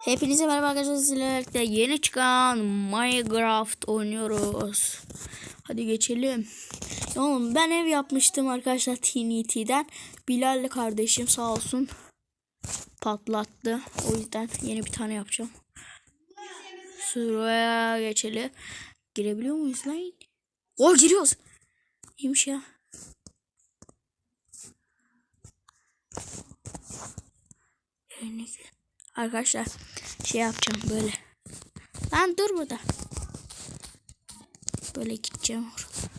Hepinize merhaba arkadaşlar sizlerle birlikte yeni çıkan Minecraft oynuyoruz. Hadi geçelim. Oğlum ben ev yapmıştım arkadaşlar TNT'den. Bilal'le kardeşim sağ olsun patlattı. O yüzden yeni bir tane yapacağım. Şuraya geçelim. Girebiliyor muyuz lan? O giriyoruz. İyiymiş ya. Örnek. Arkadaşlar şey yapacağım böyle. Lan dur burada. Böyle gideceğim orada.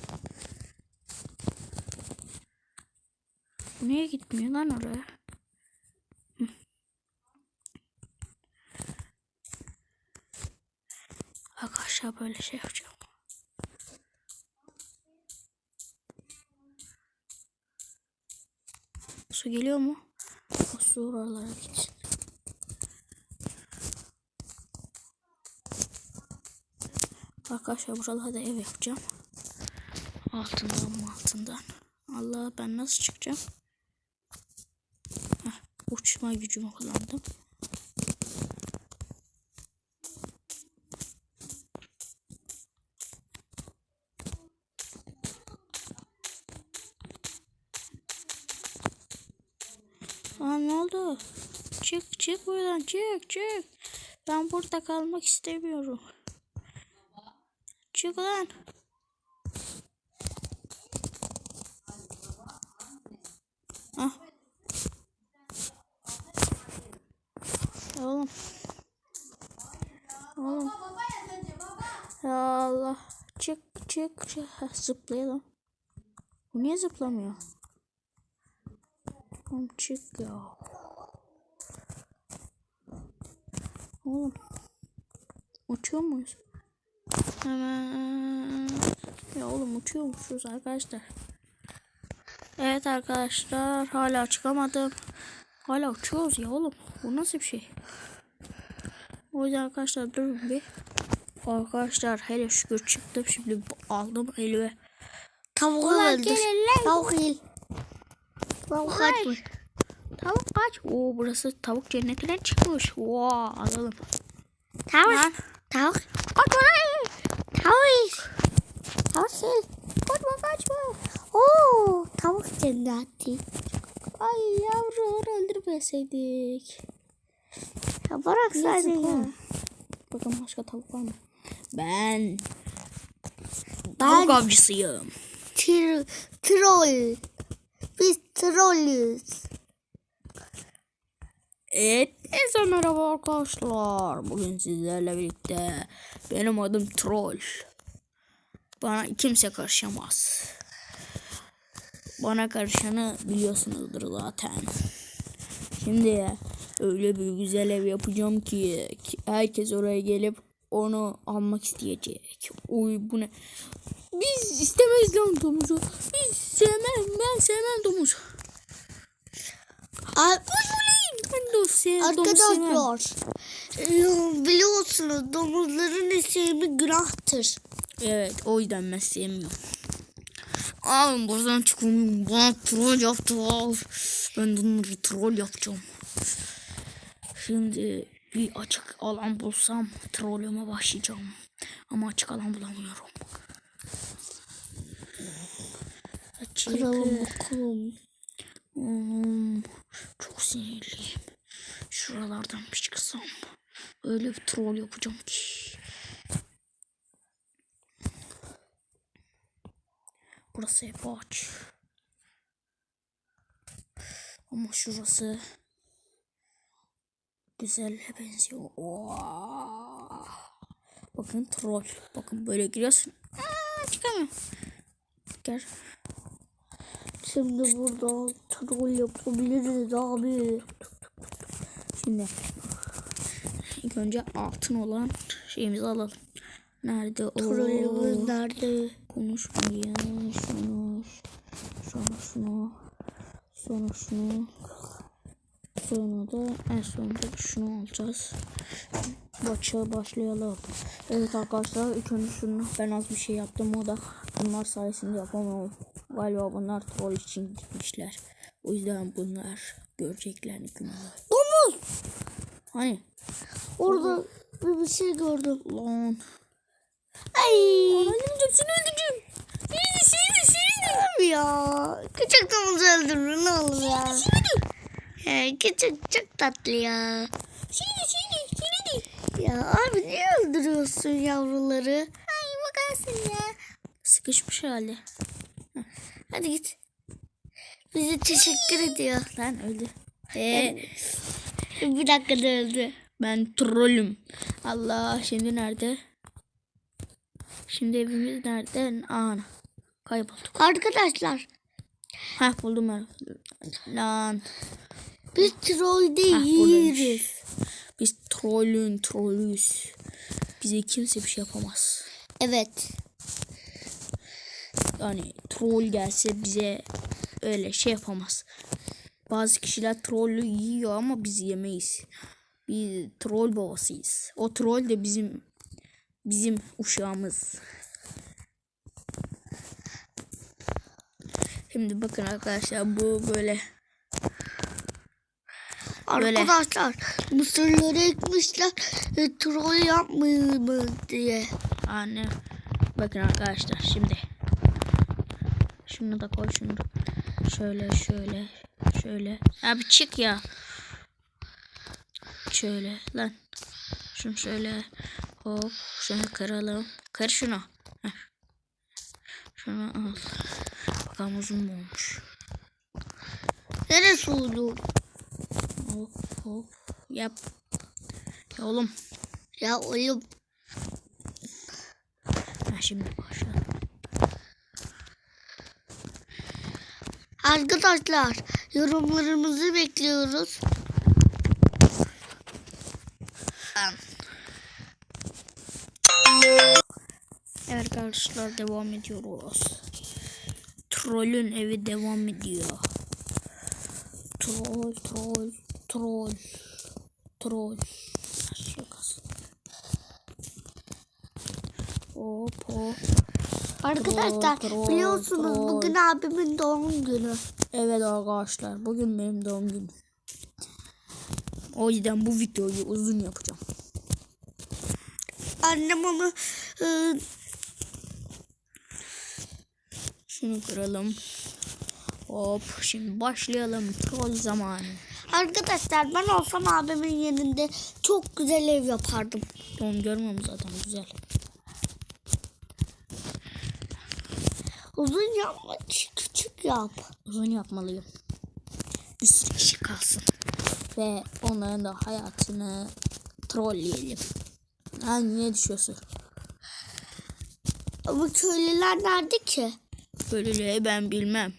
Bu niye gitmiyor lan oraya? Hı. Arkadaşlar böyle şey yapacağım. Su geliyor mu? O su oralara gitsin. Arkadaşlar buralarda ev yapacağım. Altından mı altından. Allah ben nasıl çıkacağım? Heh, uçma gücümü kullandım. Aa ne oldu? Çık çık buradan çık çık. Ben burada kalmak istemiyorum. Çık lan. Ah. Oğlum. Oğlum. Allah. Çık çık. çık. Zıplayalım. Bu niye zıplamıyor? Oğlum çık ya. Oğlum. Uçuyor muyuz? Hemen. Ya oğlum uçuyormuşuz arkadaşlar. Evet arkadaşlar hala çıkamadım. Hala uçuyoruz ya oğlum. Bu nasıl bir şey? O yüzden arkadaşlar durun bir. Arkadaşlar hele şükür çıktım. Şimdi aldım elime. Tavuk Ulan öldür. Tavuk değil. Tavuk kaçmış. Tavuk kaç. Oo burası tavuk cennetinden çıkmış. Vaa alalım. Tavuk. Lan. Tavuk. Tavuk. Tavuk değil. Kaçma kaçma. Oo, tavuk cenneti. Ay yavru onu öldürmeseydik. Ya bıraksaydın ya. Yazık Bakın başka tavuk var mı? Ben Ben tavuk avcısıyım. tir, troll. Biz trollüz. Evet, neyse merhaba arkadaşlar. Bugün sizlerle birlikte benim adım Troll. Bana kimse karışamaz. Bana karışanı biliyorsunuzdur zaten. Şimdi öyle bir güzel ev yapacağım ki, herkes oraya gelip onu almak isteyecek. Uy bu ne? Biz istemeyiz lan domuzu. Biz sevmem. Ben sevmem domuz. Ar- Ben sevmem. Arkadaşlar. e, Biliyorsunuz domuzların esemi günahtır. Evet o yüzden ben sevmiyorum. Abi buradan çıkıyorum. Bana troll yaptı. Ben de onları troll yapacağım. Şimdi bir açık alan bulsam trollüme başlayacağım. Ama açık alan bulamıyorum. Açık. Kıralım bakalım. Hmm, çok sinirliyim. Şuralardan bir çıksam. Öyle bir troll yapacağım ki. Burası hep ağaç. Ama şurası güzel benziyor. Oo. Bakın troll. Bakın böyle giriyorsun. Aa, çıkamıyorum. Gel. Şimdi burada troll yapabiliriz abi. Şimdi ilk önce altın olan şeyimizi alalım. Nerede o? Trollümüz nerede? Konuşmayın. Şunu, şunu, şunu, sonra şunu, sonra da en sonunda şunu alacağız. Başa başlayalım. Evet arkadaşlar şunu ben az bir şey yaptım o da bunlar sayesinde yapamam. Galiba bunlar troll için gitmişler. O yüzden bunlar görecekler günü. Domuz. Hani? Orada bir, bir şey gördüm. Lan. Ay. Öldüreceğim seni öldüreceğim. Seni seni seni. ya. Küçük domuzu öldürür ne olur ya. He, küçük çok tatlı ya. Seni seni seni. Ya abi niye öldürüyorsun yavruları? Ay bakarsın ya. Sıkışmış hali. Hadi git. Bize teşekkür ediyor. Lan öldü. Ee, Bir dakikada öldü. ben trollüm. Allah şimdi nerede? Şimdi evimiz nerede? Ana. Kaybolduk. Arkadaşlar Hah buldum ben. Lan. biz troll değiliz. Biz trollün trollüyüz. Bize kimse bir şey yapamaz. Evet. Yani troll gelse bize öyle şey yapamaz. Bazı kişiler trollü yiyor ama biz yemeyiz. Biz troll babasıyız. O troll de bizim bizim uşağımız. Şimdi bakın arkadaşlar bu böyle Böyle. Arkadaşlar mısırları ekmişler e, troll yapmayın diye. anne bakın arkadaşlar şimdi şunu da koy şunu şöyle şöyle şöyle. Abi çık ya. Şöyle lan. Şunu şöyle hop şunu kıralım. Kır şunu. Heh. şunu al. Bakalım uzun mu olmuş? Neresi oldu? hop hop. Yap. Ya oğlum. Ya oğlum. Ha, şimdi başla Arkadaşlar yorumlarımızı bekliyoruz. Evet arkadaşlar devam ediyoruz. Trollün evi devam ediyor. Troll, troll, troll, troll. Hop hop. Arkadaşlar troll, biliyorsunuz troll. bugün abimin doğum günü. Evet arkadaşlar bugün benim doğum günüm. O yüzden bu videoyu uzun yapacağım. Annem onu e, Şunu kıralım. Hop şimdi başlayalım. Troll zamanı. arkadaşlar ben olsam abimin yerinde çok güzel ev yapardım. Onu görmüyorum zaten güzel. Uzun yapma küçük yap. Uzun yapmalıyım. Bir sürü kişi kalsın. Ve onların da hayatını trolleyelim. Ha niye düşüyorsun? Ama köylüler nerede ki? Böyle ben bilmem.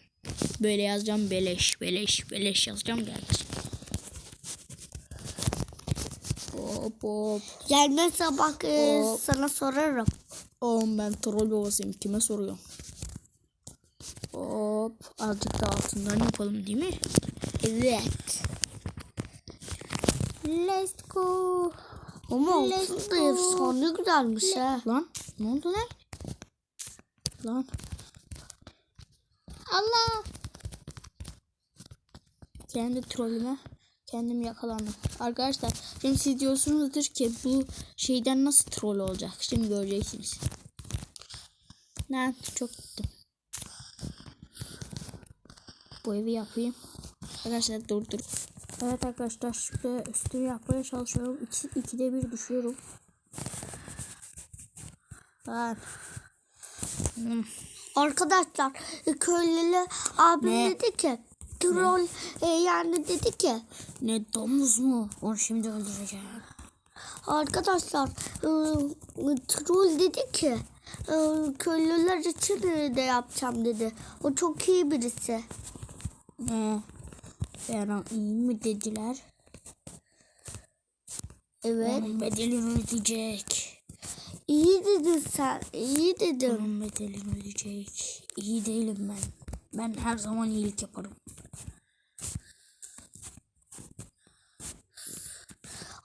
Böyle yazacağım beleş beleş beleş yazacağım gelecek. Hop hop. Gelmezse bak e, Hop. sana sorarım. Oğlum ben troll babasıyım. Kime soruyorum? Hop. Azıcık da altından yapalım değil mi? Evet. Let's go. Ama altın da efsane güzelmiş ha. Lan ne oldu lan? Lan. Allah. Kendi trollüme kendim yakalandım. Arkadaşlar şimdi siz diyorsunuzdur ki bu şeyden nasıl troll olacak? Şimdi göreceksiniz. Lan çok gittim. Bu evi yapayım. Arkadaşlar dur dur. Evet arkadaşlar şurada üstünü yapmaya çalışıyorum. İki, ikide bir düşüyorum. Lan. Hmm. Arkadaşlar köylülü abim Ne? dedi ki troll e, yani dedi ki Ne domuz mu? Onu şimdi öldüreceğim. arkadaşlar e, troll dedi ki e, köylüler için de yapacağım dedi. O çok iyi birisi. Ne? Ferhan iyi mi dediler? Evet. Onun bedelini ödeyecek. İyi dedin sen. İyi dedim. Onun bedelini ödeyecek. İyi değilim ben. Ben her zaman iyilik yaparım.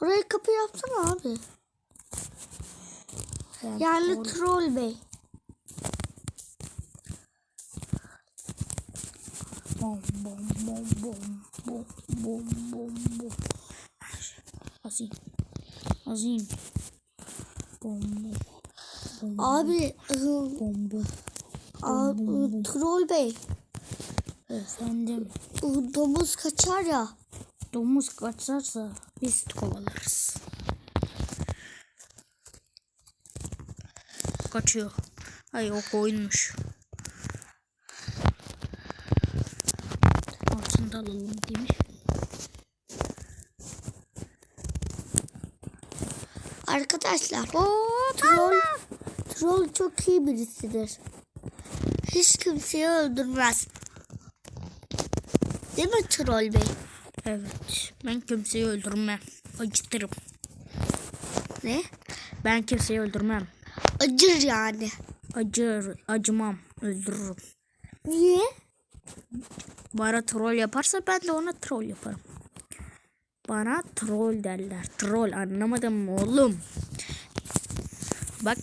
Oraya kapı yapsana abi. Yani troll- troll bey. Bom bom bom bom bom bom bom bom. Basayım. Azim. Bom bom. Abi ıı, bom bom. a- ıı, troll bey Efendim. ıı, domuz kaçar ya. Domuz kaçarsa biz kovalarız. Kaçıyor. Ay o koyunmuş. Alalım mi? Arkadaşlar troll, troll çok iyi birisidir. Hiç kimseyi öldürmez. Değil mi troll bey? Evet. Ben kimseyi öldürmem. Acıtırım. Ne? Ben kimseyi öldürmem. Acır yani. Acır, acımam. Öldürürüm. Niye? Bana troll yaparsa ben de ona troll yaparım. Bana troll derler. Troll anlamadım mı oğlum? Bak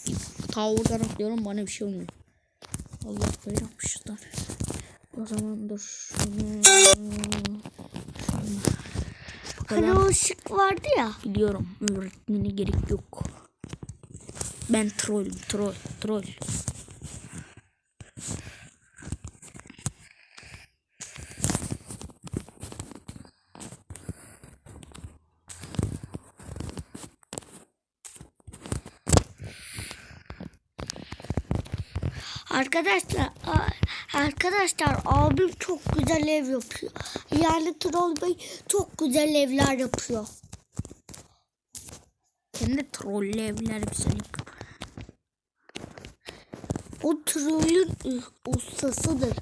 tavırdan atlıyorum bana bir şey olmuyor. Allah böyle yapmışlar. O zaman dur. Hani o ışık vardı ya. Biliyorum öğretmene gerek yok. Ben troll, troll, troll. Arkadaşlar arkadaşlar abim çok güzel ev yapıyor. Yani troll bey çok güzel evler yapıyor. Kendi trollü evler güzel yapıyor. O trollün ustasıdır.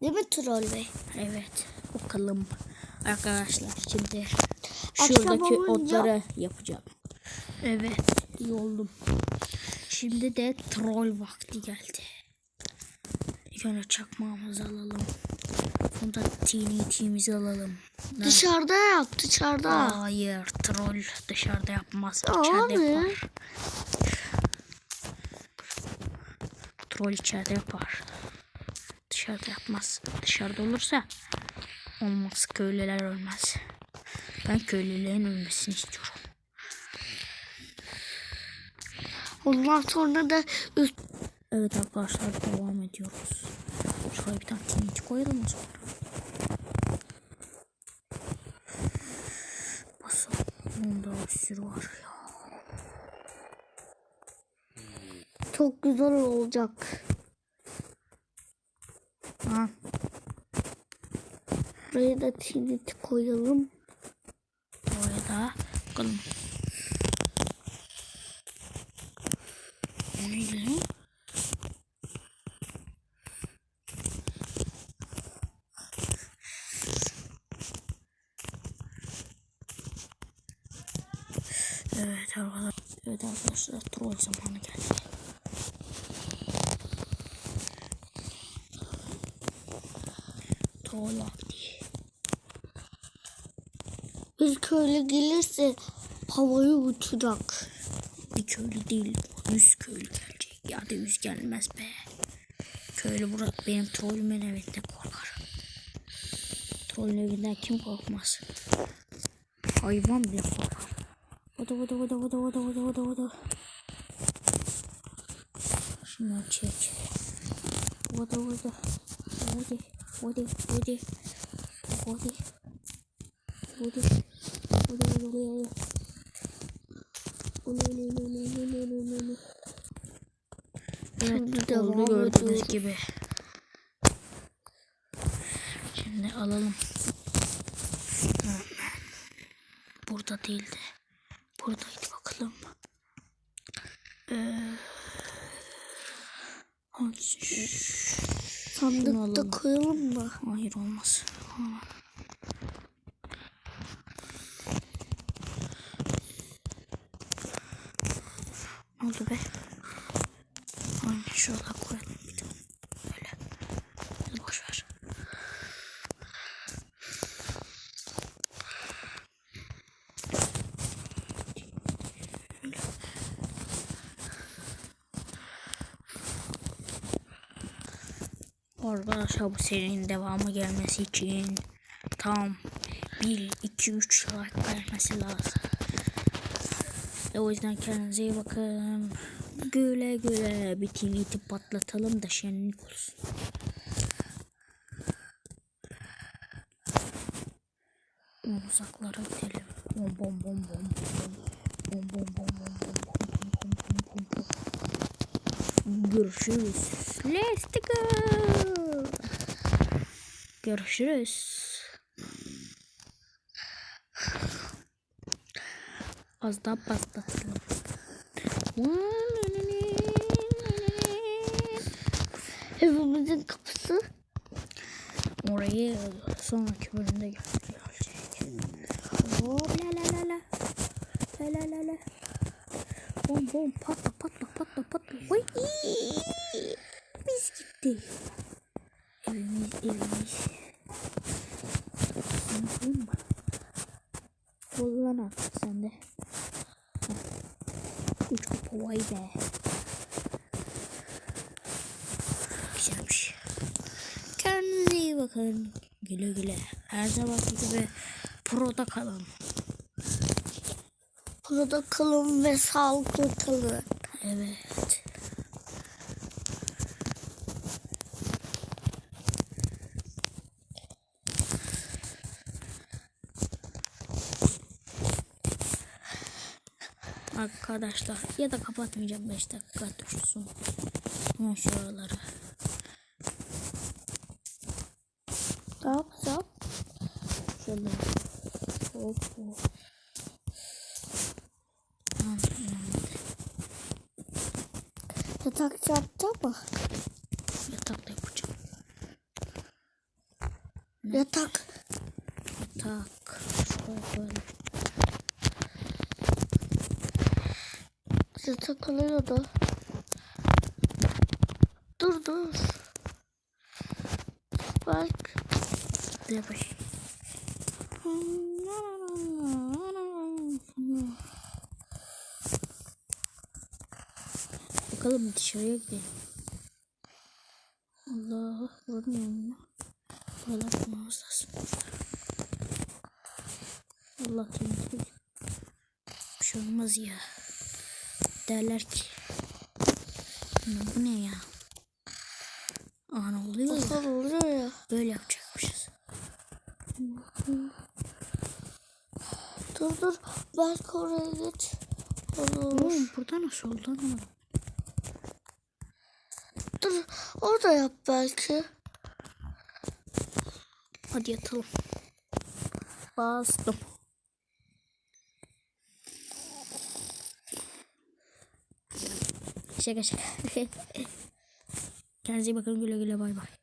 Değil mi troll bey? Evet. Bakalım arkadaşlar şimdi şuradaki olunca- otları yapacağım. Evet iyi oldum. Şimdi de troll vakti geldi. Önce çakmağımızı alalım. Sonra TNT'mizi alalım. Ne? Dışarıda yap dışarıda. Hayır troll dışarıda yapmaz. İçeride yapar. Troll içeride yapar. Dışarıda yapmaz. Dışarıda olursa olmaz. Köylüler ölmez. Ben köylülerin ölmesini istiyorum. Ondan sonra da üst Evet arkadaşlar devam ediyoruz. Şuraya bir tane TNT koyalım o zaman. Basalım. Bunda bir sürü var ya. çok güzel olacak. Ha, Buraya da TNT koyalım. Oraya da bakalım. O neydi lan? Evet arkadaşlar, evet arkadaşlar troll zamanı geldi. Troll vakti. Bir köylü gelirse havayı uçacak. Bir köylü değil, yüz köylü gelecek. Ya da yüz gelmez be. Köylü bura benim trollümün evinde korkar. Trollün evinden kim korkmaz? Hayvan bile korkar. Vada vada vada vada vada vada vada vada. Şundan çek. Vada. Vada vada vada. Vada. Vada. Vada vada vada. Şimdi Evet, oldu gördüğünüz gibi. Şimdi alalım. Burada değildi. Buradaydı bakalım. Ee, Sandıkta koyalım mı? Hayır olmaz. Aman. Ne oldu be? Aynen şurada koyalım bir tane. Böyle. Hadi boş ver. Arkadaşlar bu serinin devamı gelmesi için tam 1, 2, 3 like gelmesi lazım. E, o yüzden kendinize iyi bakın. Güle güle. Bir tweet'i patlatalım da şenlik olsun. Uzaklara gidelim. Bom bom bom bom. Bom bom bom bom bom bom bom bom bom bom bom. Görüşürüz. Let's go. Görüşürüz. Az daha patlatalım. Evimizin kapısı. Orayı sonraki bölümde gö- görecek. Hop la la la la. La la la la. Bom bom patla patla patla patla. Vay. Biz gitti. Evimiz. Anladın mı? Kullan artık sen de. Uç kapı vay be. Güzelmiş. Kendinize iyi bakın. Güle güle. Her zamanki gibi proda kalın. Burada kalın ve sağlıklı kalın. Evet. Arkadaşlar ya da kapatmayacağım 5 dakika dursun. Ama şuraları. Ne yapacağım? Şöyle. Hop hop. Tamam, Yatak yapacağım mı? Yatakta yapacağım. Yatak. Tak. Şöyle böyle. Yatak alıyordu. Dur dur. Bak. Bakayım. Bakalım dışarıya gidelim. Allah vurmuyor mu? Buralar vurmamız lazım. Allah temizlik. Bir şey olmaz ya. Derler ki. "Ya Bu ne ya? Aa ne oluyor ya? Oluyor ya? Böyle yapacakmışız. Dur dur. Belki oraya geç. Olur. Oğlum burada nasıl oldu anlamadım. Dur. Orada yap belki. Hadi yatalım. Bastım. Şaka şaka. Kendinize iyi bakın güle güle bay bay.